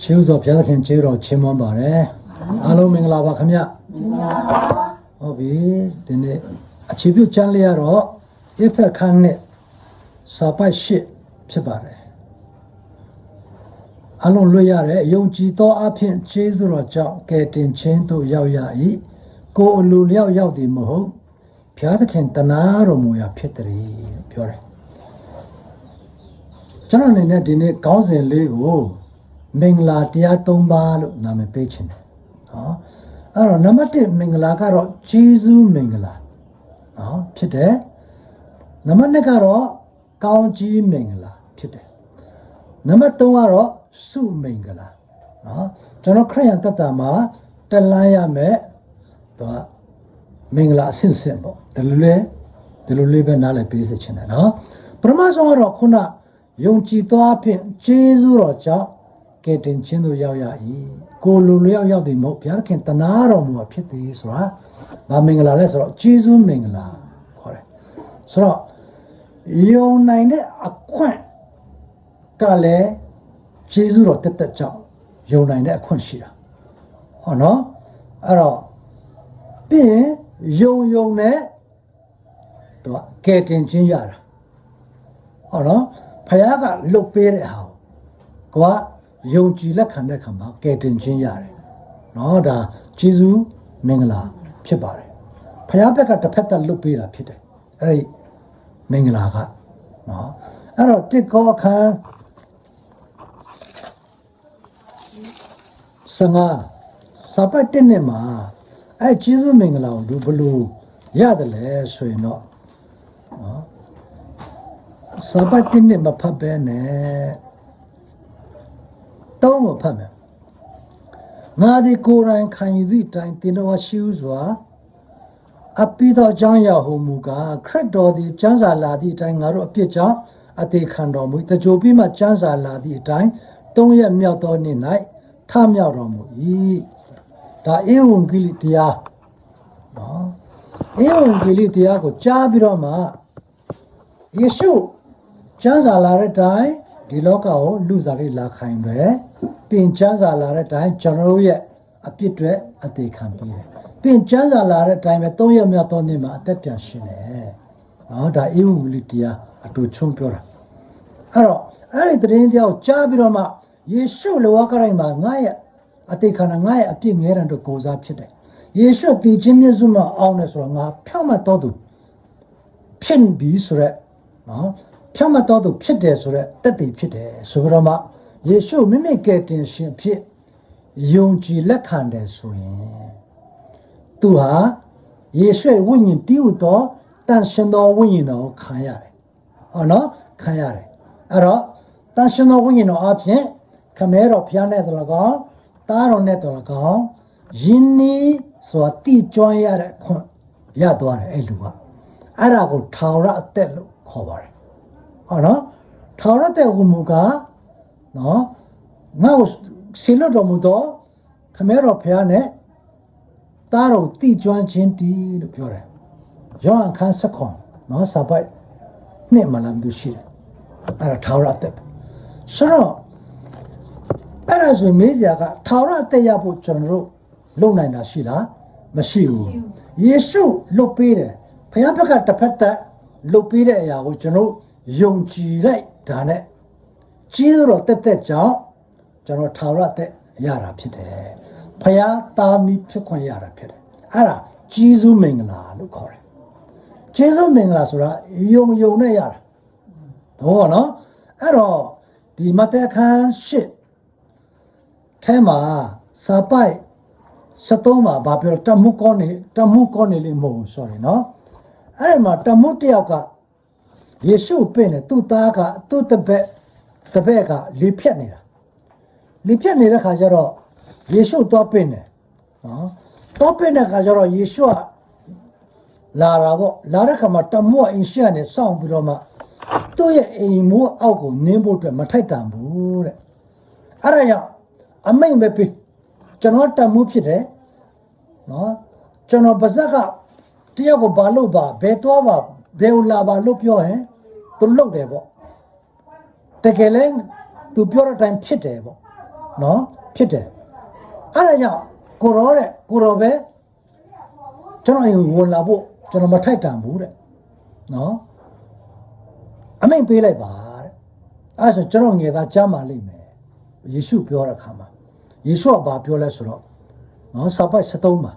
ရှေးဥစွာဘုရားသခင်ကျေးတော်ချီးမွမ်းပါတယ်အားလုံးမင်္ဂလာပါခင်ဗျဟုတ်ပြီဒီနေ့အခြေပြုချမ်းလေးရတော့ if ခန်းနဲ့စာပိုက်ရှစ်ဖြစ်ပါတယ်အလုံးလွတ်ရတဲ့ယုံကြည်သောအဖြစ်ကျေးဇူးတော်ကြောင့်ကယ်တင်ခြင်းသို့ရောက်ရ၏ကိုယ်အလိုလျောက်ရောက်သည်မဟုတ်ဘုရားသခင်တနာတော်မူရာဖြစ်တယ်လို့ပြောတယ်ကျွန်တော်အနေနဲ့ဒီနေ့ကောင်းစဉ်လေးကို မင်္ဂလာတရား၃ပါးလို့နာမည်ပေးခြင်းတယ်။ဟောအဲ့တော့နံပါတ်1မင်္ဂလာကတော့ဂျေဇုမင်္ဂလာဟောဖြစ်တယ်။နံပါတ်2ကတော့ကောင်းကြီးမင်္ဂလာဖြစ်တယ်။နံပါတ်3ကတော့စုမင်္ဂလာနော်ကျွန်တော်ခရိယန်တတ်တာမှာတလန်းရမယ်သူကမင်္ဂလာအဆင့်ဆင့်ပေါ့ဒီလိုလေဒီလိုလေးပဲနားလည်ပေးစေချင်တယ်နော်ပထမဆုံးကတော့ခုနယုံကြည်သွားဖြင့်ဂျေဇုတော်ကြောင့် ကယ်တင်ခြင်းတို့ရောက်ရ၏ကိုလူလျောက်ရောက်သည်မဟုတ်ဘုရားသခင်တနာတော်မူဖြစ်သည်ဆိုတာဗာမင်္ဂလာလဲဆိုတော့ဂျေဇုမင်္ဂလာခေါ်တယ်ဆိုတော့ယုံနိုင်တဲ့အခွင့်ကလည်းဂျေဇုတော်တက်တက်ကြောင့်ယုံနိုင်တဲ့အခွင့်ရှိတာဟောနော်အဲ့တော့ပြီးရင်ယုံယုံနဲ့သူကကယ်တင်ခြင်းရတာဟောနော်ဖခင်ကလုတ်ပေးတဲ့ဟာကိုက ယုံကြည်လက်ခံတဲ့ခါမှာကယ်တင်ခြင်းရတယ်နော်ဒါဂျေဇုမင်္ဂလာဖြစ်ပါတယ်ဖခင်ဘက်ကတစ်ဖက်သက်လုတ်ပေးတာဖြစ်တယ်အဲ့ဒီမင်္ဂလာကနော်အဲ့တော့တစ်ကောအခန်းစငါစပတ်တဲ့နေ့မှာအဲ့ဂျေဇုမင်္ဂလာကိုဘယ်လိုရတယ်လဲဆိုရင်တော့နော်စပတ်တင်းနဲ့မဖတ်ပဲနဲ့ တောင်းမဖတ်မယ်ငါဒီကိုယ်တိုင်ခံယူသည့်တိုင်တင်တော်ရှိဥစွာအပိသောကြောင့်ရဟုမူကားခရစ်တော်သည်ကျမ်းစာလာသည့်အတိုင်းငါတို့အပြစ်ကြောင့်အသေးခံတော်မူတကြိုပြီးမှကျမ်းစာလာသည့်အတိုင်းသုံးရက်မြောက်သောနေ့၌ထမြောက်တော်မူ၏ဒါအေဝံဂေလိတရားနော်အေဝံဂေလိတရားကိုကြားပြီးတော့မှယေရှုကျမ်းစာလာတဲ့တိုင်ဒီလောကကိုလူစားလေးလာခိုင်းတယ် ပြင်ကျမ်းစာလာတဲ့တိုင်ကျွန်တော်တို့ရဲ့အပြစ်တွေအသေးခံပေးတယ်ပြင်ကျမ်းစာလာတဲ့တိုင်ပဲ၃ရက်မြောက်သောနေ့မှာအသက်ပြန်ရှင်တယ်နော်ဒါအေဝံဂေလိတရားအတူချုံပြောတာအဲ့တော့အဲ့ဒီသတင်းတရားကိုကြားပြီးတော့မှယေရှုလောကတိုင်းမှာငါရဲ့အသေးခံတာငါရဲ့အပြစ်ငဲတဲ့တို့ကိုစားဖြစ်တယ်ယေရှုတည်ခြင်းမြတ်စွာမှာအောင်တယ်ဆိုတော့ငါဖြောင့်မတ်တော်သူဖြစ်ပြီးဆိုရက်နော်ဖြောင့်မတ်တော်သူဖြစ်တယ်ဆိုရက်တက်တည်ဖြစ်တယ်ဆိုကြတော့မှ ယေရှုမိမိကယ်တင်ရှင်ဖြစ်ယုံကြည်လက်ခံတယ်ဆိုရင်သူဟာယေရှုရဲ့ဝိညာဉ်တည်ဟူသောတန်ရှင်သောဝိညာဉ်တော်ကိုခံရတယ်ဟောနော်ခံရတယ်အဲ့တော့တန်ရှင်သောဝိညာဉ်တော်အပြင်ခမဲတော်ဖျားနဲ့တော်၎င်းသားတော်နဲ့တော်၎င်းယင်းနီးစွာတိကျွမ်းရတဲ့ခွင့်ရသွားတယ်အဲ့လူကအဲ့ဒါကိုထာဝရအသက်လို့ခေါ်ပါတယ်ဟောနော်ထာဝရအသက်ဟူမူကား နော်ငါ့ကိုဆီလွတ်တော်မူသောခမဲတော်ဖះနဲ့တားတော်တိကျွမ်းခြင်းတီးလို့ပြောတယ်ယောဟန်ခန်းဆက်ခွန်နော်စာပိုက်နှစ်မလမ်သူရှိတယ်အဲ့ဒါထာဝရအသက်ပဲဆိုတော့အဲ့ဒါဆိုရင်မေးကြကထာဝရအသက်ရဖို့ကျွန်တော်တို့လုပ်နိုင်တာရှိလားမရှိဘူးယေရှုလွတ်ပေးတယ်ဘုရားဘက်ကတစ်ဖက်သက်လွတ်ပေးတဲ့အရာကိုကျွန်တော်ယုံကြည်လိုက်ဒါနဲ့ ကြီးတော်တက်တက်ကြောင့်ကျွန်တော်ထာဝရအသက်ရတာဖြစ်တယ်ဘုရားသားမီးဖြစ်ခွင့်ရတာဖြစ်တယ်အဲ့ဒါဂျေဇုမင်္ဂလာလို့ခေါ်တယ်ဂျေဇုမင်္ဂလာဆိုတာယုံယုံနဲ့ရတာဘောနော်အဲ့တော့ဒီမဿဲခန်းရှစ်ထဲမှာစာပိုက်73မှာဘာပြောလဲတမှုကောနေတမှုကောနေလိမ့်မဟုတ်ဘူး sorry နော်အဲ့ဒီမှာတမှုတစ်ယောက်ကယေရှုပင့်တယ်သူ့သားကသူ့တပည့် တပည့်ကလေဖြတ်နေတာလေဖြတ်နေတဲ့ခါကျတော့ယေရှုသွားပင့်တယ်နော်သွားပင့်တဲ့ခါကျတော့ယေရှုကလာတာပေါ့လာတဲ့ခါမှာတမှုကအင်ရှက်နဲ့စောင့်ပြီးတော့မှသူ့ရဲ့အိမ်မိုးအောက်ကိုနင်းဖို့အတွက်မထိုက်တန်ဘူးတဲ့အဲ့ဒါကြောင့်အမိန်ပဲပေးကျွန်တော်တမှုဖြစ်တယ်နော်ကျွန်တော်ပါဇက်ကတယောက်ကိုဘာလို့ပါဘယ်သွားပါဘယ်လာပါလို့ပြောရင်သူလုတ်တယ်ပေါ့ တကယ်လဲသူပြောတဲ့အတိုင်းဖြစ်တယ်ပေါ့နော်ဖြစ်တယ်အဲ့ဒါကြောင့်ကိုရောတဲ့ကိုရောပဲကျွန်တော်အိမ်ကိုဝင်လာဖို့ကျွန်တော်မထိုက်တန်ဘူးတဲ့နော်အမိန်ပေးလိုက်ပါတဲ့အဲ့ဒါဆိုကျွန်တော်ငယ်သားကြားမှလိမ့်မယ်ယေရှုပြောတဲ့အခါမှာယေရှုကဘာပြောလဲဆိုတော့နော်စာပိုက်73မှာ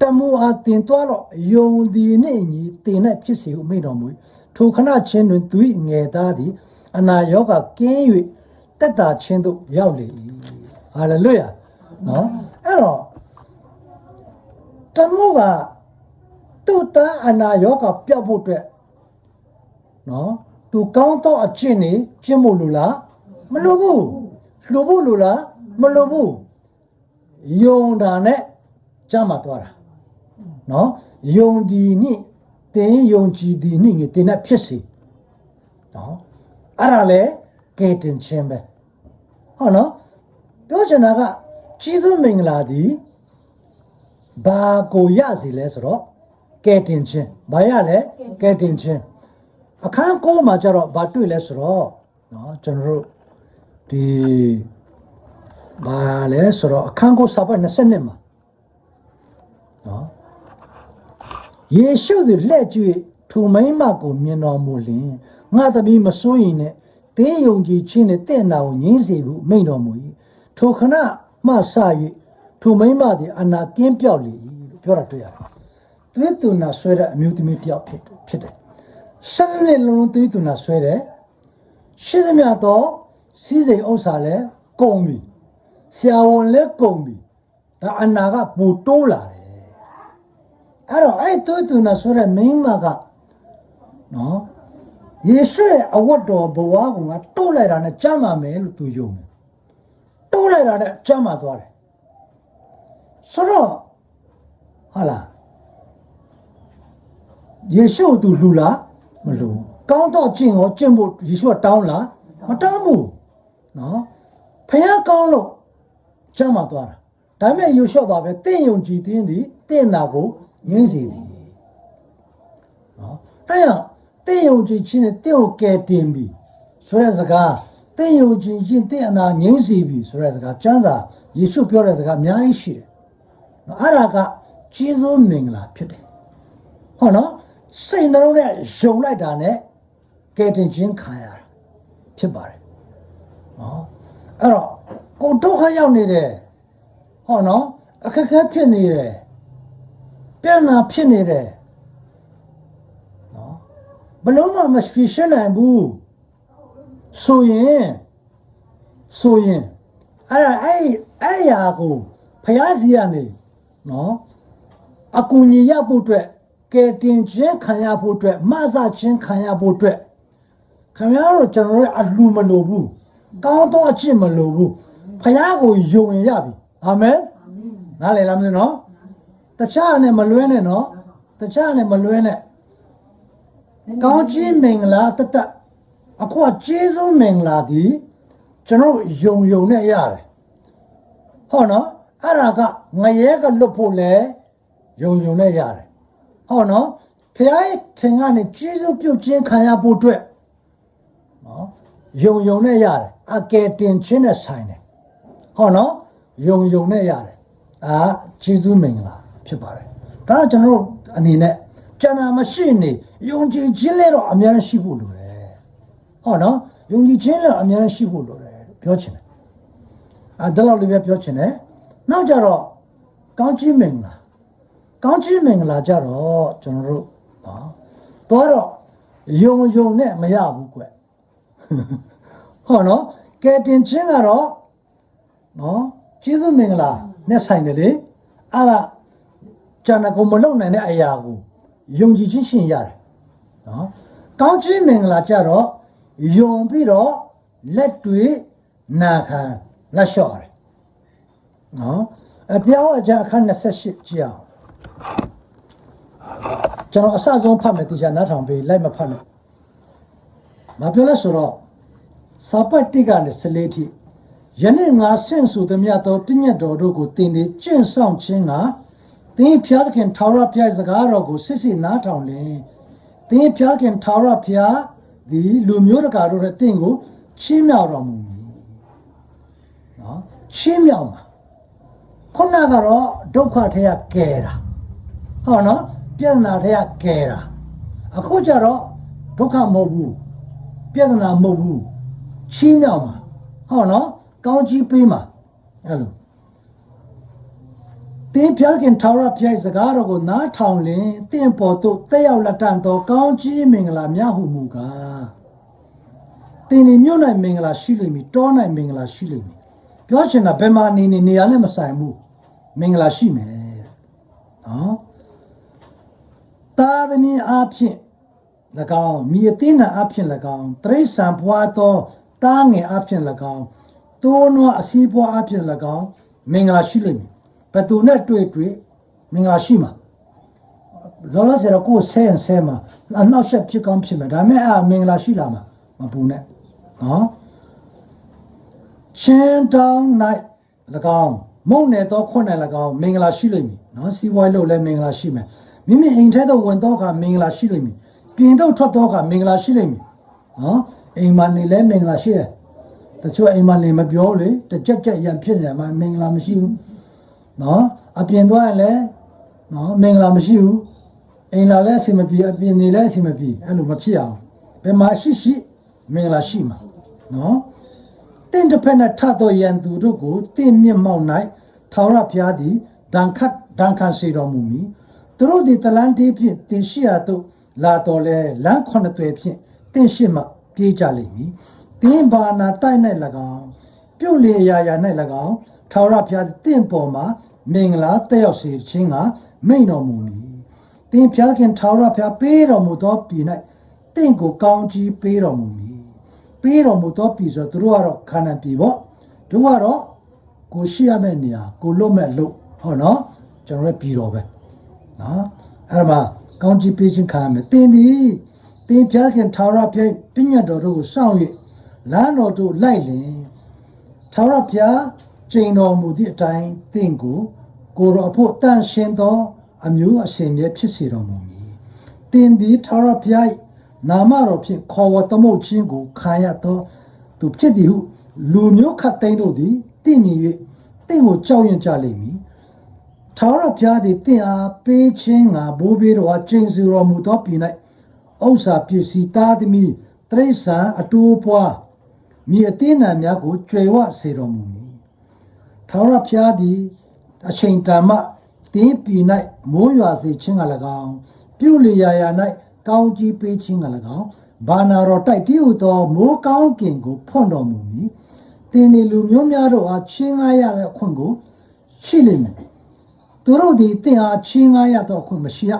တမှုအားတင်သွားတော့ယုံဒီနှင့်ညီတင်၌ဖြစ်စီဟုအမိန့်တော်မူ၏ထိုခဏချင်းတွင်သူ၏ငယ်သားသည် အနာရောဂါကင်း၍တက်တာချင်းသို့ရောက်လေ၏ဟာလေလုယာနော်အဲ့တော့တမှုကသူ့သားအနာရောဂါပျောက်ဖို့အတွက်နော်သူကောင်းတော့အကျင့်နေကျင့်ဖို့လိုလားမလိုဘူးလိုဖို့လိုလားမလိုဘူးယုံတာနဲ့ကြမှာသွားတာနော်ယုံဒီနိတင်းယုံကြည်ဒီနိငယ်တင်းနဲ့ဖြစ်စီနော် အဲ့ဒါလေကဲတင်ချင်းပဲဟုတ်နော်ပြောချင်တာကကြီးစုမင်္ဂလာဒီဘာကိုရစီလဲဆိုတော့ကဲတင်ချင်းဘာရလဲကဲတင်ချင်းအခန်းကိုမှာကျတော့ဘာတွေ့လဲဆိုတော့နော်ကျွန်တော်တို့ဒီဘာလဲဆိုတော့အခန်းကိုစာပတ်20မှာနော်ယေရှုသည်လက်ကျွေးထိုမိမ့်မကိုမြင်တော်မူလင် ငါသမီးမစိုးရင်နဲ့တင်းယုံကြည်ခြင်းနဲ့တင့်နာကိုငြင်းစေဘူးမိန့်တော်မူ၏ထိုခဏမှစ၍ထိုမိမ့်မသည်အနာကင်းပြောက်လေ၏လို့ပြောတာတွေ့ရတယ်သွေးသွနာဆွဲတဲ့အမျိုးသမီးတစ်ယောက်ဖြစ်တယ်ဖြစ်တယ်ဆယ်နှစ်လုံးသွေးသွနာဆွဲတယ်ရှိသမျှတော့စီးစိမ်ဥစ္စာလည်းကုန်ပြီဆရာဝန်လည်းကုန်ပြီဒါအနာကပူတိုးလာတယ်အဲ့တော့အဲ့သွေးသွနာဆွဲတဲ့မိန်းမကနော် ယေရှုရဲ့အဝတ်တော်ဘဝကငါတိုးလိုက်တာနဲ့ကြမ်းပါမယ်လို့သူယုံတယ်တိုးလိုက်တာနဲ့ကြမ်းပါသွားတယ်ဆိုတော့ဟာလားယေရှုသူလှူလားမလှူကောင်းတော့ကျင့်ရောကျင့်ဖို့ယေရှုကတောင်းလားမတောင်းဘူးနော်ဖခင်ကောင်းလို့ကျမ်းပါသွားတာဒါပေမဲ့ယေရှုပါပဲတင့်ယုံကြည်ခြင်းသည်တင့်နာကိုငြင်းစီပြီနော်အဲ့ရ တင့်ယုံကြည်ခြင်းနဲ့တင့်ကိုကယ်တင်ပြီဆိုတဲ့စကားတင့်ယုံကြည်ခြင်းတင့်အနာငြင်းစီပြီဆိုတဲ့စကားကျမ်းစာယေရှုပြောတဲ့စကားအများကြီးရှိတယ်နော်အဲ့ဒါကကြီးစိုးမင်္ဂလာဖြစ်တယ်ဟုတ်နော်စိတ်နှလုံးနဲ့ယုံလိုက်တာနဲ့ကယ်တင်ခြင်းခံရတာဖြစ်ပါတယ်နော်အဲ့တော့ကိုဒုက္ခရောက်နေတယ်ဟောနော်အခက်အခဲဖြစ်နေတယ်ပြန်လာဖြစ်နေတယ်နော် ဘလုံးမမဖြစ်ရှင်းနိုင်ဘူးဆိုရင်ဆိုရင်အဲ့ဒါအဲ့အဲ့ရာကိုဖျားစီကနေနော်အကူညီရဖို့အတွက်ကဲတင်ခြင်းခံရဖို့အတွက်မဆခြင်းခံရဖို့အတွက်ခင်ဗျားတို့ကျွန်တော်တို့အလှမလို့ဘူးကောင်းတော့အချစ်မလို့ဘူးဖျားကိုယုံရင်ရပြီအာမင်နားလည်လားမသိနော်တခြားနဲ့မလွဲနဲ့နော်တခြားနဲ့မလွဲနဲ့ ကောင်းခြင်းမင်္ဂလာတတအခုကကျေးဇူးမင်္ဂလာဒီကျွန်တော်ယုံယုံနဲ့ရတယ်ဟောနော်အဲ့ဒါကငရဲကလွတ်ဖို့လဲယုံယုံနဲ့ရတယ်ဟောနော်ဖခင်ရဲ့ထင်ကနေကျေးဇူးပြုတ်ခြင်းခံရဖို့အတွက်နော်ယုံယုံနဲ့ရတယ်အကယ်တင်ခြင်းနဲ့ဆိုင်တယ်ဟောနော်ယုံယုံနဲ့ရတယ်အာကျေးဇူးမင်္ဂလာဖြစ်ပါတယ်ဒါကကျွန်တော်တို့အနေနဲ့ ကျန်တာမရှိနေယုံကြည်ခြင်းလည်းတော့အများကြီးရှိဖို့လိုတယ်ဟောနော်ယုံကြည်ခြင်းလည်းအများကြီးရှိဖို့လိုတယ်လို့ပြောချင်တယ်အဲဒါလောက်လေးပဲပြောချင်တယ်နောက်ကြတော့ကောင်းချီးမင်္ဂလာကောင်းချီးမင်္ဂလာကြတော့ကျွန်တော်တို့နော်တော့တော့ယုံယုံနဲ့မရဘူးကွဟောနော်ကဲတင်ချင်းကတော့နော်ကျေးဇူးမင်္ဂလာနဲ့ဆိုင်တယ်လေအဲ့ဒါကျန်တဲ့ကိုမလုံနိုင်တဲ့အရာကို ယုံကြည်ခြင်းရှင်ရတယ်နော်ကောင်းချီးမင်္ဂလာကြတော့ယုံပြီးတော့လက်တွေနာခံလက်လျှော့ရတယ်နော်အပြောင်းအကြအခန်း28ကြည့်အောင်ကျွန်တော်အစဆုံးဖတ်မယ်တရားနားထောင်ပြီးလိုက်မဖတ်နဲ့မပြောလဲဆိုတော့စာပတ်တိကနေစလေးထိယနေ့ငါဆင့်ဆိုသည်မြတ်သောပြည့်ညတ်တော်တို့ကိုတင်ဒီကျင့်ဆောင်ခြင်းက သင်ဖျားသခင်ထာဝရဘုရားစကားတော်ကိုစစ်စစ်နားထောင်လင်သင်ဖျားခင်ထာဝရဘုရားဒီလူမျိုးတကာတို့ရဲ့တင့်ကိုချင်းမြောက်တော်မူမည်နော်ရှင်းမြောက်မှာခုနကတော့ဒုက္ခထဲကကဲတာဟောနော်ပြဿနာထဲကကဲတာအခုကျတော့ဒုက္ခမဟုတ်ဘူးပြဿနာမဟုတ်ဘူးရှင်းမြောက်မှာဟောနော်ကောင်းကြီးပေးမှာအဲ့လို တင်းပြခင်ထာဝရဘုရားစကားတော်ကိုနားထောင်လင်တင့်ပေါ်သို့တက်ရောက်လက်တန်သောကောင်းကြီးမင်္ဂလာများဟုမူကားတင်းဒီမြို့၌မင်္ဂလာရှိလိမ့်မည်တော၌မင်္ဂလာရှိလိမ့်မည်ပြောချင်တာဘယ်မှာနေနေနေရာနဲ့မဆိုင်ဘူးမင်္ဂလာရှိမယ်နော်တာသမီးအဖြစ်၎င်းမြေအသိနာအဖြစ်၎င်းတရိษံဘွားသောတားငယ်အဖြစ်၎င်းတိုးနွားအစည်းဘွားအဖြစ်၎င်းမင်္ဂလာရှိလိမ့်မည် ဘယ်သူနဲ့တွေ့တွေ့မင်္ဂလာရှိမှာလောလောဆယ်တော့ကိုယ်ဆဲရင်ဆဲမှာအနောက်ရှက်ဖြစ်ကောင်းဖြစ်မယ်ဒါပေမဲ့အာမင်္ဂလာရှိလာမှာမပူနဲ့နော်ချင်းတောင်း၌၎င်းမုံနယ်သောခွန်းနယ်၎င်းမင်္ဂလာရှိလိမ့်မည်နော်စီးပွားရေးလုပ်လဲမင်္ဂလာရှိမယ်မိမိအိမ်ထဲသို့ဝင်တော့ကမင်္ဂလာရှိလိမ့်မည်ပြင်သို့ထွက်တော့ကမင်္ဂလာရှိလိမ့်မည်နော်အိမ်မှာနေလဲမင်္ဂလာရှိတယ်တချို့အိမ်မှာနေမပြောလေတစ်ကြက်ကြက်ရံဖြစ်နေမှာမင်္ဂလာမရှိဘူး နော်အပြင်သွားရင်လည်းနော်မင်္ဂလာမရှိဘူးအိမ်လာလဲအဆင်မပြေအပြင်နေလဲအဆင်မပြေအဲ့လိုမဖြစ်အောင်ဘယ်မှာရှိရှိမင်္ဂလာရှိမှာနော်တင့်တစ်ဖက်နဲ့ထသောရန်သူတို့ကိုတင့်မြင့်မောက်၌ထာဝရဘုရားသည်ဒဏ်ခတ်ဒဏ်ခတ်စေတော်မူမည်သူတို့သည်တလန်းတေးဖြင့်တင်ရှိရာသို့လာတော်လဲလမ်းခုနှစ်သွယ်ဖြင့်တင့်ရှိမှပြေးကြလိမ့်မည်တင်းဘာနာတိုက်၌၎င်းပြုတ်လေအရာရာ၌၎င်း ထာဝရဘုရားတင့်ပေါ်မှာမင်္ဂလာတက်ရောက်စေခြင်းကမိန်တော်မူမည်တင်းဖျားခင်ထာဝရဘုရားပေးတော်မူသောပြည်၌တင့်ကိုကောင်းကြီးပေးတော်မူမည်ပေးတော်မူသောပြည်ဆိုတော့သူတို့ကတော့ခန္ဓာပြည်ပေါ့တို့ကတော့ကိုရှိရမယ့်နေရာကိုလွတ်မဲ့လို့ဟောနော်ကျွန်တော်ရဲ့ပြည်တော်ပဲနော်အဲ့ဒါမှကောင်းကြီးပေးခြင်းခံရမယ်တင်းဒီတင်းဖျားခင်ထာဝရဘုရားပြညတ်တော်တို့ကိုစောင့်၍လမ်းတော်တို့လိုက်လင်ထာဝရဘုရား ကျင့်တော်မူသည့်အတိုင်းတင့်ကိုကိုတော်အဖို့တန်ရှင်သောအမျိုးအစဉ်မြဲဖြစ်စေတော်မူမည်တင်းဒီထာဝရဘုရားနာမတော်ဖြင့်ခေါ်ဝသမုတ်ခြင်းကိုခံရသောသူဖြစ်သည်ဟုလူမျိုးခတ်သိမ်းတို့သည်တင့်မြင်၍တင့်ကိုကြောက်ရွံ့ကြလိမ့်မည်ထာဝရဘုရားသည်တင့်အားပေးခြင်းငါဘိုးဘေးတော်အားကျင့်စီတော်မူသောပြည်၌ဥစ္စာပစ္စည်းသားသမီးတရိษံအတူပွားမြေအသေးနံများကိုကျွယ်ဝစေတော်မူမည် ထာဝရဘုရားသည်အချိန်တန်မှတင်းပြည်၌မိုးရွာစေခြင်းက၎င်းပြုလျာရာ၌ကောင်းကြီးပေးခြင်းက၎င်းဘာနာတော်တိုက်တည်ဟူသောမိုးကောင်းကင်ကိုဖွင့်တော်မူမည်တင်းဒီလူမျိုးများတို့အားချင်းငားရတဲ့အခွင့်ကိုရှိလိမ့်မယ်သူတို့သည်တင့်အားချင်းငားရသောအခွင့်မရှိရ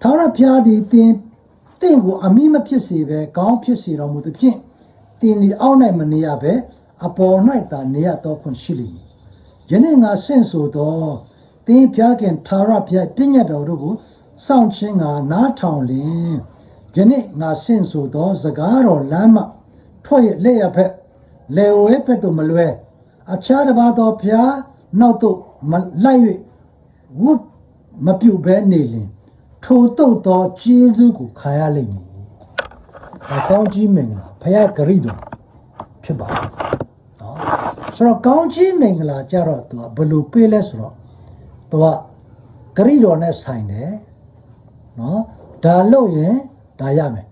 ထာဝရဘုရားသည်တင်းတင့်ကိုအမိမဖြစ်စေဘဲကောင်းဖြစ်စေတော်မူသည်ဖြင့်တင်းဒီအောက်၌မနေရဘဲ အပေါ်၌သာနေရသောခွင့်ရှိလိမ့်မည်ယနေ့ငါဆင့်ဆိုသောတင်းဖျားခင်ထာဝရဘုရားပြည့်ညတ်တော်တို့ကိုစောင့်ခြင်းကနားထောင်လင်ယနေ့ငါဆင့်ဆိုသော စကားတော်လမ်းမှထွက်ရလက်ရဖက်လေဝဲဖက်တို့မလွဲအခြားတစ်ပါးသောဘုရားနောက်သို့မလိုက်၍ဝုမပြုတ်ဘဲနေလင်ထိုတုတ်သောကျေးဇူးကိုခံရလိမ့်မည်။အကောင်းကြီးမင်္ဂလာဘုရားဂရိတော်ဖြစ်ပါနော် ဆိုတော့ကောင်းကြီးမင်္ဂလာကြတော့သူကဘယ်လိုပေးလဲဆိုတော့သူကဂရိတော်နဲ့ဆိုင်တယ်နော်ဒါလို့ရင်ဒါရမယ်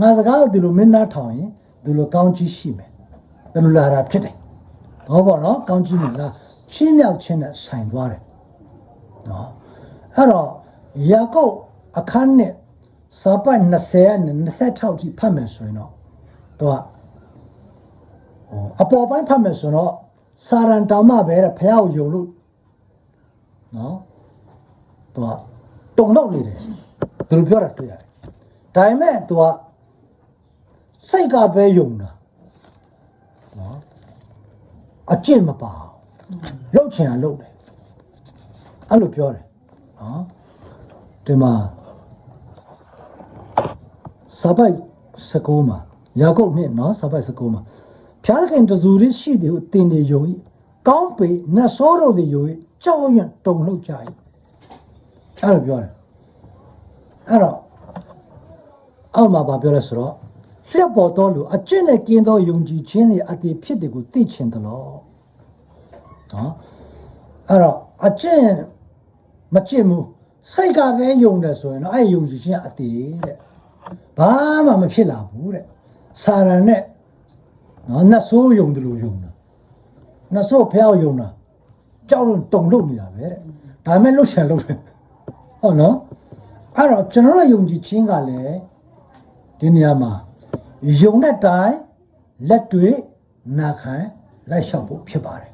ငါစကားကိုဒီလိုမင်းသားထောင်ရင်ဒီလိုကောင်းကြီးရှိမယ်ဒီလိုလာတာဖြစ်တယ်ဘောပေါ့နော်ကောင်းကြီးမင်္ဂလာချင်းမြောက်ချင်းနဲ့ဆိုင်သွားတယ်နော်အဲ့တော့ယာကုပ်အခန်းနဲ့စာပိုက်20နဲ့26ထိဖတ်မယ်ဆိုရင်တော့သူကဟို အပေါ်ပိုင်းဖတ်မယ်ဆိုတော့စာရန်တောင်မှပဲတဲ့ဖះကိုယုံလို့နော်သူကတုံတော့နေတယ်သူတို့ပြောတာတွေ့ရတယ်ဒါပေမဲ့သူကစိတ်ကပဲယုံတာနော်အကျင့်မပါဘူးလှုပ်ချင်တာလှုပ်တယ်အဲ့လိုပြောတယ်နော်ဒီမှာစာပိုက်19မှာယာကုပ်နဲ့နော်စာပိုက်19မှာ ဖျားခင်တဇူရရှိတယ်ဟုတင်နေယုံ၏ကောင်းပေနတ်ဆိုးတို့သည်ယုံ၏ကြောက်ရွံ့တုန်လှုပ်ကြ၏အဲ့လိုပြောတယ်အဲ့တော့အောက်မှာဗာပြောလဲဆိုတော့လျှက်ပေါ်တော်လူအကျင့်နဲ့ကင်းသောယုံကြည်ခြင်းတွေအတည်ဖြစ်တယ်ကိုသိချင်တယ်လို့နော်အဲ့တော့အကျင့်မကျင့်ဘူးစိတ်ကပဲယုံတယ်ဆိုရင်တော့အဲ့ယုံကြည်ခြင်းအတေးတဲ့ဘာမှမဖြစ်လာဘူးတဲ့စာရန်နဲ့ နော်နှဆိုးယုံတယ်လို့ယုံတာနှဆိုးဖျောက်ယုံတာကြောက်လို့တုံလို့နေတာပဲတဲ့ဒါမဲ့လှုပ်ရှားလုပ်တယ်ဟုတ်နော်အဲ့တော့ကျွန်တော်တို့ယုံကြည်ခြင်းကလည်းဒီနေရာမှာယုံတဲ့တိုင်လက်တွေနာခံလိုက်လျှောက်ဖို့ဖြစ်ပါတယ်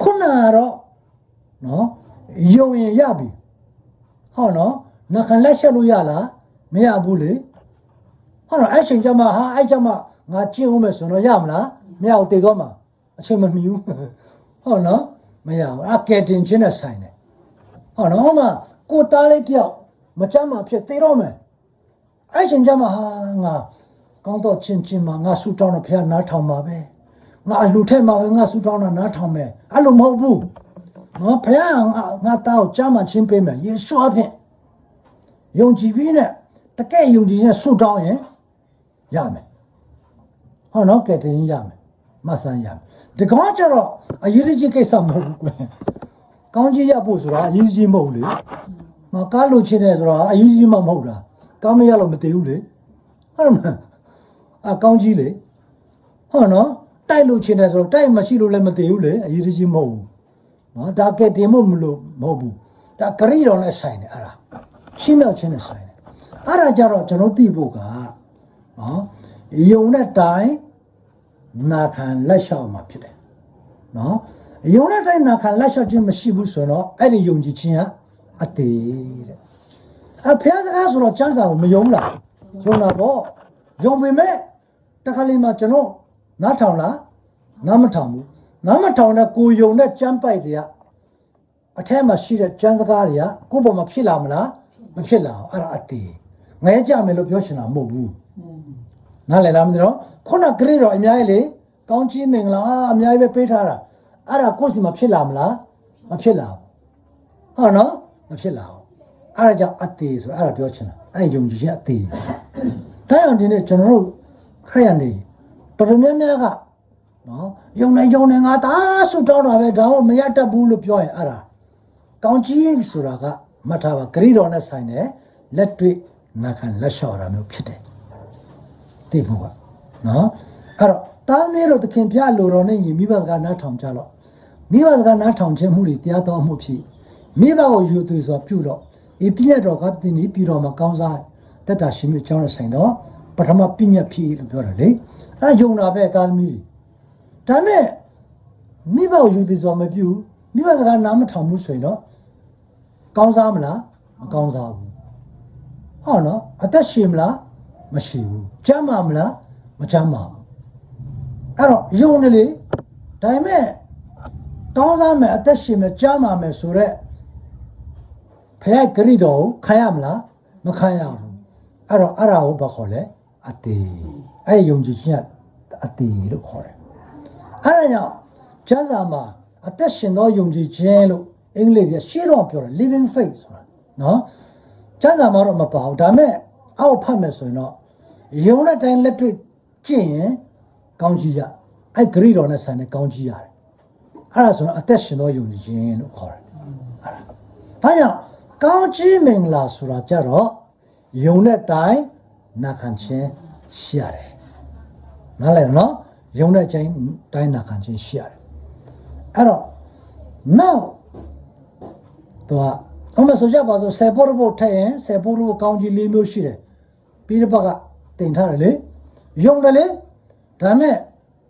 ခုနကတော့နော်ယုံရင်ရပြီဟောနော်နာခံလက်လျှောက်လို့ရလားမရဘူးလေဟောနော်အဲ့ချိန်ကျမှဟာအဲ့ကျမှ ငါကျင့်ဦးမယ်ဆိုတော့ရမလားမရဘူးတည်သွားမှာအချိန်မမီဘူးဟောနော်မရဘူးအကယ်တင်ခြင်းနဲ့ဆိုင်တယ်ဟောနော်ဟောမှာကိုသားလေးတယောက်မကြမ်းမှဖြစ်သေးတော့မယ်အဲ့ချိန်ကျမှဟာငါကောင်းတော့ချင်းချင်းမှာငါဆူတောင်းတော့ဖះနားထောင်ပါပဲငါအလှထဲမှာပဲငါဆူတောင်းတာနားထောင်မယ်အဲ့လိုမဟုတ်ဘူးနော်ဖះငါငါတောက်ကြမ်းမှချင်းပေးမယ်ယေရှုအဖြစ်ယုံကြည်ပြီးနဲ့တကယ်ယုံကြည်ရင်ဆူတောင်းရင်ရမယ် ဟောနော်ကဲတင်ရမယ်မဆန်းရမယ်ဒီကောင်ကကျတော့အရေးကြီးကိစ္စမဟုတ်ဘူးကွယ်ကောင်းကြီးရဖို့ဆိုတာအရေးကြီးမဟုတ်လေမကားလို့ချင်းတယ်ဆိုတာအရေးကြီးမှမဟုတ်တာကောင်းမရလို့မတည်ဘူးလေဟုတ်မလားအကောင်းကြီးလေဟုတ်နော်တိုက်လို့ချင်းတယ်ဆိုတော့တိုက်မရှိလို့လည်းမတည်ဘူးလေအရေးကြီးမဟုတ်ဘူးနော်ဒါကဲတင်ဖို့မလို့မဟုတ်ဘူးဒါဂရိတော်နဲ့ဆိုင်တယ်အဲ့ဒါရှင်းမြောက်ခြင်းနဲ့ဆိုင်တယ်အဲ့ဒါကြတော့ကျွန်တော်သိဖို့ကနော် ယုံတဲ့တိုင်နာခံလက်လျှောက်မှာဖြစ်တယ်နော်ယုံတဲ့တိုင်နာခံလက်လျှောက်ခြင်းမရှိဘူးဆိုတော့အဲ့ဒီယုံကြည်ခြင်းကအသေးတဲ့အဖေစကားဆိုတော့ကျမ်းစာကိုမယုံလားယုံတာပေါ့ယုံပေမဲ့တခါလေးမှကျွန်တော်နားထောင်လားနားမထောင်ဘူးနားမထောင်တဲ့ကိုယုံတဲ့ကျမ်းပိုက်တွေကအထက်မှာရှိတဲ့ကျမ်းစကားတွေကကိုယ့်ပေါ်မှာဖြစ်လာမလားမဖြစ်လာဘူးအဲ့ဒါအသေးငဲကြမယ်လို့ပြောချင်တာမဟုတ်ဘူး နားလည်လားမသိတော့ခုနဂရိတော့အများကြီးလေကောင်းကြီးမင်္ဂလာအများကြီးပဲပေးထားတာအဲ့ဒါကိုယ့်စီမှာဖြစ်လာမလားမဖြစ်လာဘူးဟုတ်နော်မဖြစ်လာဘူးအဲ့ဒါကြောင့်အသေးဆိုအဲ့ဒါပြောချင်တာအဲ့ဒီယုံကြည်ခြင်းအသေးဒါကြောင့်ဒီနေ့ကျွန်တော်တို့ခရိယန်တွေတော်တော်များများကနော်ယုံနေယုံနေငါသာဆုတောင်းတာပဲဒါမှမရတတ်ဘူးလို့ပြောရင်အဲ့ဒါကောင်းကြီးဆိုတာကမှတ်ထားပါဂရိတော်နဲ့ဆိုင်တယ်လက်တွေ့နာခံလက်လျှော့တာမျိုးဖြစ်တယ် သိဖို့ကနော်အဲ့တော့တားမေတော့သခင်ပြလိုတော်နဲ့ညီမိဘစကားနားထောင်ကြတော့မိဘစကားနားထောင်ခြင်းမှုတွေတရားတော်မှုဖြစ်မိဘကိုယူသွေးစွာပြုတော့ဤပြည့်တော်ကတည်နေပြီးတော့မကောင်းစားတက်တာရှင်မြကျောင်းနဲ့ဆိုင်တော့ပထမပြည့်ညက်ဖြစ်လို့ပြောတယ်လေအဲ့ဒါယုံတာပဲတာသမီးတွေဒါမဲ့မိဘကိုယူသွေးစွာမပြုမိဘစကားနားမထောင်ဘူးဆိုရင်တော့ကောင်းစားမလားမကောင်းစားဘူးဟောနော်အသက်ရှင်မလား မရှိဘူးကြမ်းပါမလားမကြမ်းပါဘူးအဲ့တော့ယုံနေလေဒါပေမဲ့တောင်းစားမယ်အသက်ရှင်မယ်ကြမ်းပါမယ်ဆိုတော့ဖခင်ဂရိတော်ကိုခံရမလားမခံရဘူးအဲ့တော့အဲ့ဒါကိုဘာခေါ်လဲအတေအဲ့ဒီယုံကြည်ခြင်းကအတေလို့ခေါ်တယ်အဲ့ဒါကြောင့်ကျမ်းစာမှာအသက်ရှင်သောယုံကြည်ခြင်းလို့အင်္ဂလိပ်ကရှေ့တော့ပြောတယ် living faith ဆိုတာနော်ကျမ်းစာမှာတော့မပါဘူးဒါပေမဲ့ အောက်ဖတ်မယ်ဆိုရင်တော့ယုံတဲ့တိုင်းလက်တွေ့ကျင့်ရင်ကောင်းကြီးရအဲ့ဂရိတော်နဲ့ဆိုင်တဲ့ကောင်းကြီးရတယ်အဲ့ဒါဆိုတော့အသက်ရှင်သောယုံကြည်ခြင်းလို့ခေါ်တယ်အဲ့ဒါဒါကြောင့်ကောင်းကြီးမင်္ဂလာဆိုတာကြတော့ယုံတဲ့တိုင်းနာခံခြင်းရှိရတယ်နားလည်နော်ယုံတဲ့တိုင်းတိုင်းနာခံခြင်းရှိရတယ်အဲ့တော့နောက်တော့အမဆိုကြပါစို့ဆေပေါ်ဖို့ထည့်ရင်ဆေပေါ်ဖို့ကောင်းကြီး၄မျိုးရှိတယ် ပြီးတစ်ပတ်ကတင်ထားတယ်လေယုံတယ်လေဒါမဲ့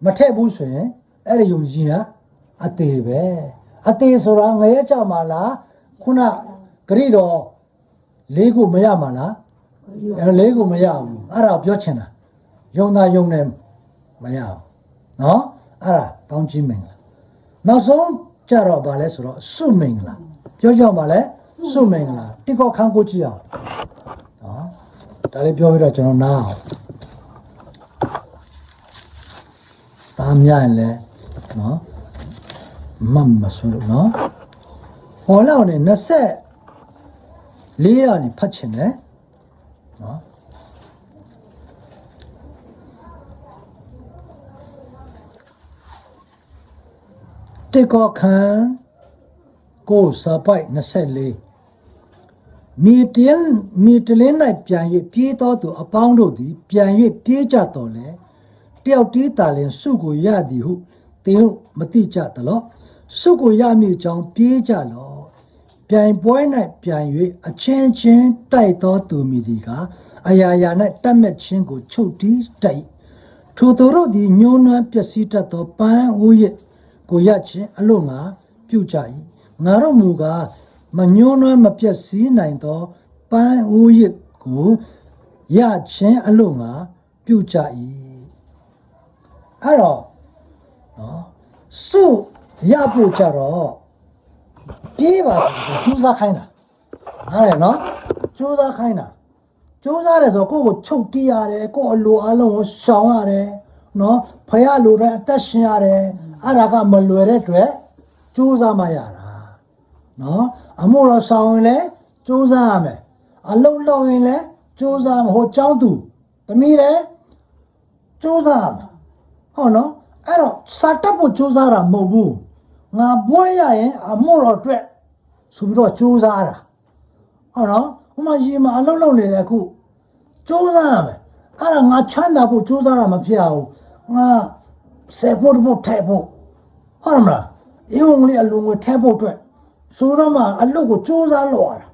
မထက်ဘူးဆိုရင်အဲ့ဒီယုံကြည်ကအသေးပဲအသေးဆိုတာငရဲကြမှာလားခုနဂရိတော်လေးခုမရမှာလားအဲလေးခုမရဘူးအဲ့ဒါပြောချင်တာယုံတာယုံတယ်မရဘူးနော်အဲ့ဒါကောင်းကြီးမင်္ဂလာနောက်ဆုံးကြတော့ဗာလဲဆိုတော့စုမင်္ဂလာပြောကြပါလဲစုမင်္ဂလာတိကောခန်းကိုကြည့်အောင် ဒါလေးပြောပြီးတော့ကျွန်တော်နားအောင်တားများရင်လဲနော်မမမဆွလို့နော်ဟောလောက်နေ20လေးရာနေဖတ်ချင်တယ်နော်တေကောခန်ကိုစပိုက်24 မီတလန်မီတလင်း၌ပြန်၍ပြေးတော်သူအပေါင်းတို့သည် ပြန်၍ပြေးကြတော်လဲတယောက်တီးတာလင်စုကိုရသည်ဟုသင်တို့မသိကြသလောစုကိုရမည်ကြောင်းပြေးကြလောပြိုင်ပွဲ၌ပြိုင်၍အချင်းချင်းတိုက်တော်သူမည်ဒီကအရာရာ၌တတ်မဲ့ချင်းကိုချုပ်တီးတိုက်ထိုသူတို့သည်ညှိုးနွမ်းပျက်စီးတတ်သောပန်းအိုးရကိုရခြင်းအလို့ငါပြုကြ၏ငါတို့မူကား မညှိုးနွမ်းမပျက်စီးနိုင်သောပန်းအိုးရကိုရခြင်းအလို့ငါပြုကြ၏အဲ့တော့နော်စုရဖို့ကြတော့ပြေးပါဆိုကြိုးစားခိုင်းတာနားရယ်နော်ကြိုးစားခိုင်းတာကြိုးစားတယ်ဆိုတော့ကိုယ့်ကိုချုပ်တီးရတယ်ကိုယ့်အလိုအလုံးကိုရှောင်ရတယ်နော်ဖရလိုတဲ့အသက်ရှင်ရတယ်အဲ့ဒါကမလွယ်တဲ့အတွက်ကြိုးစားမှရတာ နော်အမှုတော်ဆောင်ရင်လည်းကြိုးစားရမယ်အလုံးလုံးရင်လည်းကြိုးစားမှာဟိုចောင်းသူတမီးလည်းကြိုးစားရမယ်ဟုတ်နော်အဲ့တော့စာတက်ဖို့ကြိုးစားတာမဟုတ်ဘူးငါဘွဲရရင်အမှုတော်အတွက်ဆိုပြီးတော့ကြိုးစားတာဟုတ်နော်ဟိုမှာရေမှာအလုံးလုံးနေတယ်အခုစူးစမ်းရမယ်အဲ့ဒါငါချမ်းသာဖို့စူးစမ်းတာမဖြစ်အောင်ငါစေဖို့တဖို့ထိုက်ဖို့ဟုတ်တယ်မလားအေးဝင်လေးအလုံးငွေထိုက်ဖို့အတွက် ဆိုတော့မှအလုပ်ကိုစူးစမ်းလို့ရတာ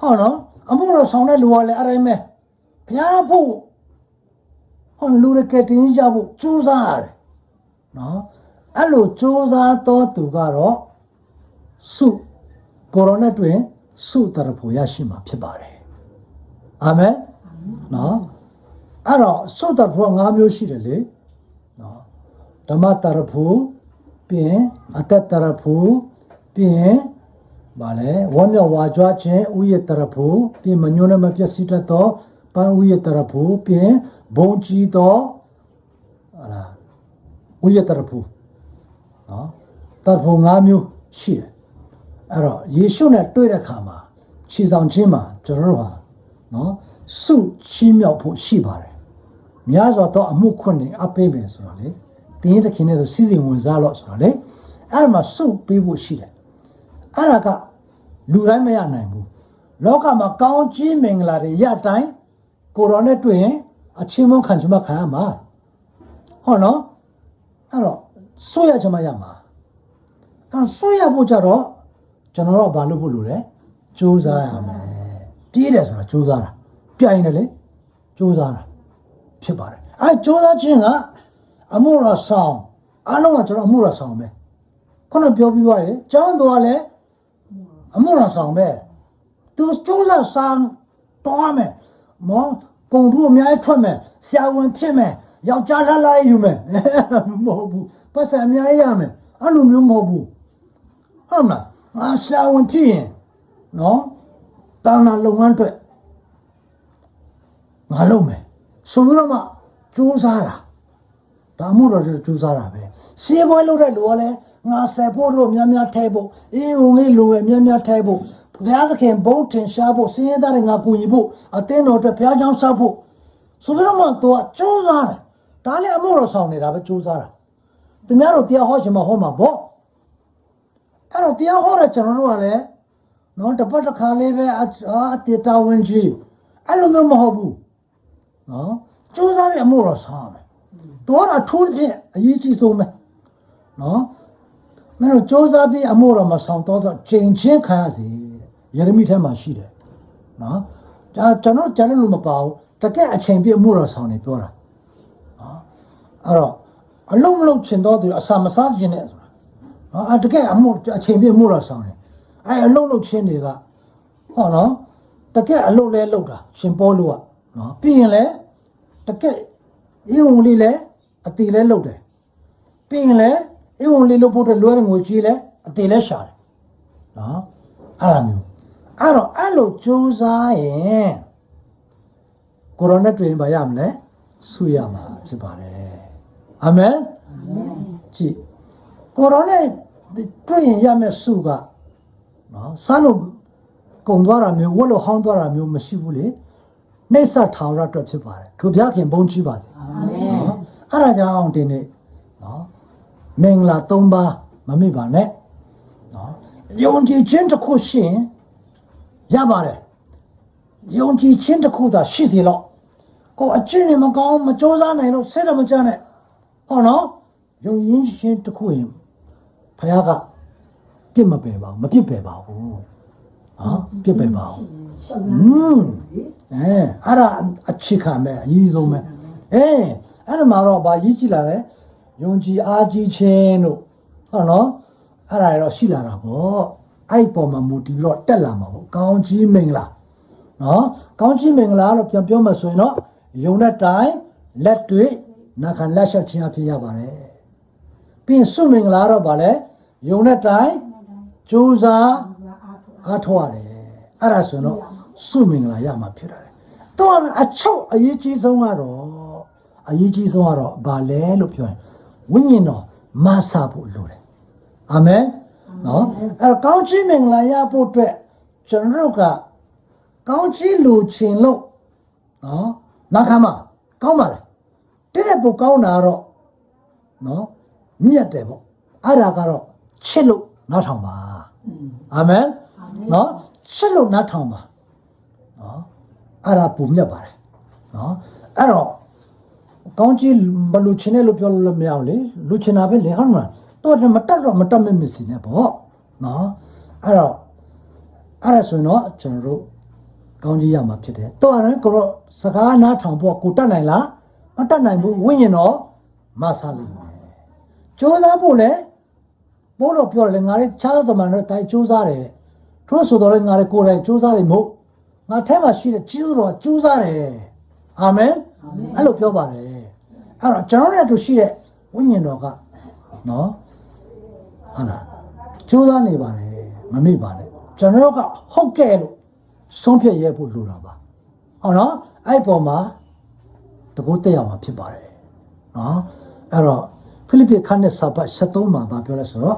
ဟုတ်နော်အမှုတော်ဆောင်တဲ့လူကလည်းအဲ့ဒါပဲဘုရားဖို့ဟောလူရကတင်ကြဖို့စူးစမ်းရတယ်နော်အဲ့လိုစူးစမ်းတော့သူကတော့စုကိုရိုနာတွင်စုတရဖို့ရရှိမှာဖြစ်ပါတယ်အာမင်နော်အဲ့တော့စုတရဖို့၅မျိုးရှိတယ်လေနော်ဓမ္မတရဖို့ပြီးရင်အတ္တတရဖို့ ပြီးရင်ဗာလဲဝမ်းမြောက်ဝါကြွားခြင်းဥယျတရဖို့ပြီးမညွန်းနဲ့မပြည့်စည်တတ်သောပန်းဥယျတရဖို့ပြီးရင်ဘုံကြီးသောဟာလားဥယျတရဖို့နော်တရဖို့၅မျိုးရှိတယ်အဲ့တော့ယေရှုနဲ့တွေ့တဲ့ခါမှာခြေဆောင်ခြင်းမှာကျွန်တော်တို့ဟာနော်စုချီးမြှောက်ဖို့ရှိပါတယ်။များစွာသောအမှုခွင့်တွေအပ်ပေးမယ်ဆိုတော့လေတင်းရင်သခင်နဲ့ဆိုစီစဉ်ဝင်စားလို့ဆိုတော့လေအဲ့ဒါမှာစုပေးဖို့ရှိတယ်။ အဲ့ဒါကလူတိုင်းမရနိုင်ဘူး။လောကမှာကောင်းကြီးမင်္ဂလာတွေရတိုင်းကိုရောနဲ့တွေ့ရင်အချင်းမခံချင်မှခံရမှာ။ဟုတ်နော်။အဲ့တော့ဆိုရချင်မှရမှာ။အဲ့ဆိုရဖို့ကြတော့ကျွန်တော်တို့ကဘာလုပ်ဖို့လိုလဲစူးစမ်းရမယ်ပြေးတယ်ဆိုတာစူးစမ်းတာပြိုင်တယ်လေစူးစမ်းတာဖြစ်ပါတယ်အဲစူးစမ်းခြင်းကအမှုရဆောင်အားလုံးကကျွန်တော်အမှုရဆောင်ပဲခုနပြောပြီးသွားတယ်ကျောင်းတော်ကလည်းအမှုရဆောင်ပဲသူစူးစမ်းဆောင်တော်ရမယ်မောကုံထူအများကြီးထွက်မယ်ဆရာဝန်ဖြစ်မယ်ယောက်ျားလာ လာယူမယ်မဟုတ်ဘူးပတ်စံအများကြီးရမယ်အဲ့လိုမျိုးမဟုတ်ဘူးဟုတ်မလားငါရှာဝန်ဖြစ်ရင်နော်တာနာလုပ်ငန်းအတွက်ငါလုပ်မယ်ဆိုပြီးတော့မှစူးစားတာဒါမှမဟုတ်တော့စူးစားတာပဲစီးပွားလုပ်တဲ့လူကလည်း ငါဆက်ဖို့တော့များများထဲဖို့အေးဝင်လေးလိုပဲများများထဲဖို့ဘုရားသခင်ဘုန်းထင်ရှားဖို့စည်ရတဲ့ငါကူညီဖို့အသင်းတော်အတွက်ဘုရားကျောင်းဆောက်ဖို့ဆိုပြီးတော့မှသူကစူးစားတယ်ဒါလည်းအမှုတော်ဆောင်နေတာပဲစူးစားတာသူများတို့တရားဟောရှင်မဟောမှာပေါ့အဲ့တော့တရားဟောတဲ့ကျွန်တော်တို့ကလည်းနော်တစ်ပတ်တစ်ခါလေးပဲအအတေတာဝင်ကြီးအဲ့လိုမျိုးမဟုတ်ဘူးနော်စူးစမ်းတဲ့အမှုတော့ဆောင်ရမယ်တော့အထူးဖြင့်အရေးကြီးဆုံးပဲနော် မင်းတို့စူးစမ်းပြီးအမှုတော့မဆောင်တော့တော့ချိန်ချင်းခံရစီတဲ့ယေရမိထဲမှာရှိတယ်နော်ဒါကျွန်တော်ကြားလို့မပါဘူးတကယ်အချိန်ပြည့်အမှုတော့ဆောင်နေပြောတာနော်အဲ့တော့အလုံးမလုံးချင်တော့သူအစာမစားခြင်းနဲ့ဆိုတာနော်အတကယ်အမှုအချိန်ပြည့်မှုတော့ဆောင်တယ်အဲအလုံးလုံးချင်းတွေကဟောနော်တကယ်အလုံးလဲလောက်တာရှင်ပေါ်လို့ကနော်ပြီးရင်လဲတကယ်အေးုံလေးလဲအတီလဲလောက်တယ်ပြီးရင်လဲ အေးုံလေးလို့ဖို့တဲ့လွယ်တဲ့ငွေကြီးလဲအတီလဲရှာတယ်နော်အဲ့လိုမျိုးအဲ့တော့အဲ့လိုစူးစားရင်ကိုရိုနာတွင်ပါရမလဲဆုရမှာဖြစ်ပါတယ်အာမင်ကြည့်ကိုရိုနာတွေ့ရင်ရမယ့်စုကနော်စားလို့ကုံသွားတာမျိုးဝတ်လို့ဟောင်းသွားတာမျိုးမရှိဘူးလေနှိစ္စထာဝရအတွက်ဖြစ်ပါတယ်သူဘုရားခင်ဘုန်းကြီးပါစေအာမင်နော်အဲ့ဒါကြောင့်ဒီနေ့နော် မင်္ဂလာ၃ပါးမမေ့ပါနဲ့နော်ယုံကြည်ခြင်းတစ်ခုရှိရင်ရပါတယ်ယုံကြည်ခြင်းတစ်ခုသာရှိစီတော့ကိုယ်အကျင့်နဲ့မကောင်းမကြိုးစားနိုင်လို့စိတ်တော့မကြနဲ့ဟောနော်ယုံကြည်ခြင်းတစ်ခုရင်ဖခင်ကပြစ်မပယ်ပါဘူးမပြစ်ပယ်ပါဘူးဟာပြစ်ပယ်ပါဘူးอืมအဲအဲ့ဒါအချစ်ခံမဲ့အကြီးဆုံးပဲအဲအဲ့ဒါမှာတော့ဗာရေးကြည့်လာတယ် ယုံကြည်အားကြီးခြင်းတို့ဟုတ်နော်အဲ့ဒါတော့ရှိလာတာပေါ့အဲ့ဒီပေါ်မှာမူတည်ပြီးတော့တက်လာမှာပေါ့ကောင်းကြီးမင်္ဂလာနော်ကောင်းကြီးမင်္ဂလာလို့ပြန်ပြောမှဆိုရင်တော့ယုံတဲ့တိုင်လက်တွေ့နာခံလက်ဆက်ခြင်းအဖြစ်ရပါတယ်ပြီးရင်စုမင်္ဂလာတော့ဗာလဲယုံတဲ့တိုင်ကြိုးစားအားထုတ်ရတယ်အဲ့ဒါဆိုရင်တော့စုမင်္ဂလာရမှာဖြစ်တယ်တော့အချုပ်အရေးကြီးဆုံးကတော့အရေးကြီးဆုံးကတော့ဗာလဲလို့ပြောရင် ဝိညာဉ်တော်မဆာဖို့လိုတယ်အာမင်နော်အဲ့တော့ကောင်းချီးမင်္ဂလာရဖို့အတွက်ကျွန်တော်တို့ကကောင်းချီးလူချင်းလို့နော်နောက်ခါမှာကောင်းပါတယ်တဲ့တဲ့ပိုကောင်းတာကတော့နော်မြတ်တယ်ပေါ့အဲ့ဒါကတော့ချစ်လို့နောက်ထောင်ပါအာမင်နော်ရှစ်လို့နားထောင်ပါနော်အဲ့ဒါပုံမြတ်ပါတယ်နော်အဲ့တော့ ကောင်းကြီးမလူချင်းနဲ့လို့ပြောလို့လည်းမရဘူးလေလူချင်တာပဲလေဟုတ်မလားတော့မတက်တော့မတက်မမစီနဲ့ပေါ့နော်အဲ့တော့အဲ့ဒါဆိုရင်တော့ကျွန်တော်တို့ကောင်းကြီးရမှာဖြစ်တယ်တော့အဲ့ကိုတော့စကားနားထောင်ဖို့ကိုတက်နိုင်လားမတက်နိုင်ဘူးဝိညာဉ်တော့မဆာလိမ့်မယ်ကြိုးစားဖို့လည်းဘိုးတော်ပြောတယ်လေငါတို့ခြားသောတမန်တို့တိုင်းကြိုးစားတယ်သူတို့ဆိုတော့လေငါတို့ကိုယ်တိုင်ကြိုးစားတယ်မဟုတ်ငါထဲမှာရှိတဲ့ကြီးတော်ကြိုးစားတယ်အာမင်အဲ့လိုပြောပါတယ် အဲ့တော့ကျွန်တော်တို့တို့ရှိတဲ့ဝိညာဉ်တော်ကနော်ဟာလားကြိုးစားနေပါတယ်မမေ့ပါနဲ့ကျွန်တော်တို့ကဟုတ်ကဲ့လို့ဆုံးဖြတ်ရဲဖို့လိုတာပါဟောနော်အဲ့ဒီပေါ်မှာတကူတက်ရမှာဖြစ်ပါတယ်နော်အဲ့တော့ဖိလိပ္ပိခန်းနဲ့စာပတ်73မှာဗာပြောလဲဆိုတော့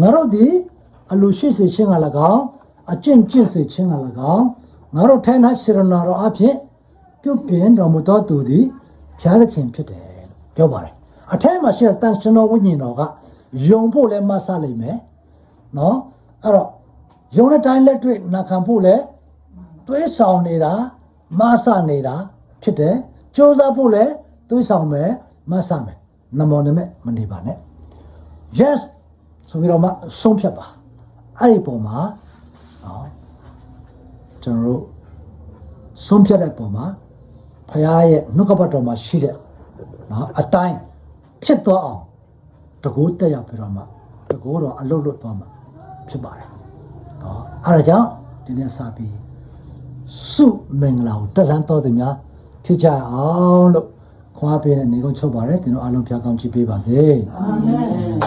ငါတို့ဒီအလိုရှိစေခြင်းက၎င်းအကျင့်ကျင့်စေခြင်းက၎င်းငါတို့ထိုင်၌စေရနာတော်အဖြစ်ပြုပြင်တော်မူသောသူသည် ဘုရားသခင်ဖြစ်တယ်လို့ပြောပါတယ်အထက်မှာရှိတဲ့တန်ရှင်တော်ဝိညာဉ်တော်ကယုံဖို့လည်းမဆလိမ့်မယ်နော်အဲ့တော့ယုံတဲ့တိုင်းလက်တွေ့နာခံဖို့လည်းတွေးဆောင်နေတာမဆနေတာဖြစ်တယ်စ조사ဖို့လည်းတွေးဆောင်မယ်မဆမယ်နမောနမဲ့မနေပါနဲ့ yes ဆိုပြီးတော့မှဆုံးဖြတ်ပါအဲ့ဒီပုံမှာနော်ကျွန်တော်တို့ဆုံးဖြတ်တဲ့ပုံမှာ ဖခင်ရဲ့နှုတ်ကပတ်တော်မှာရှိတဲ့နော်အတိုင်းဖြစ်သွားအောင်တကူတက်ရောက်ပြီးတော့မှတကူတော့အလုတ်လွတ်သွားမှာဖြစ်ပါတယ်နော်အဲ့ဒါကြောင့်ဒီနေ့စပြီးစုမင်္ဂလာကိုတက်လန်းတော်သူများဖြစ်ကြအောင်လို့ခွာပေးတဲ့နေကုန်းချုပ်ပါတယ်ကျွန်တော်အားလုံးဖျားကောင်းချီးပေးပါစေအာမင်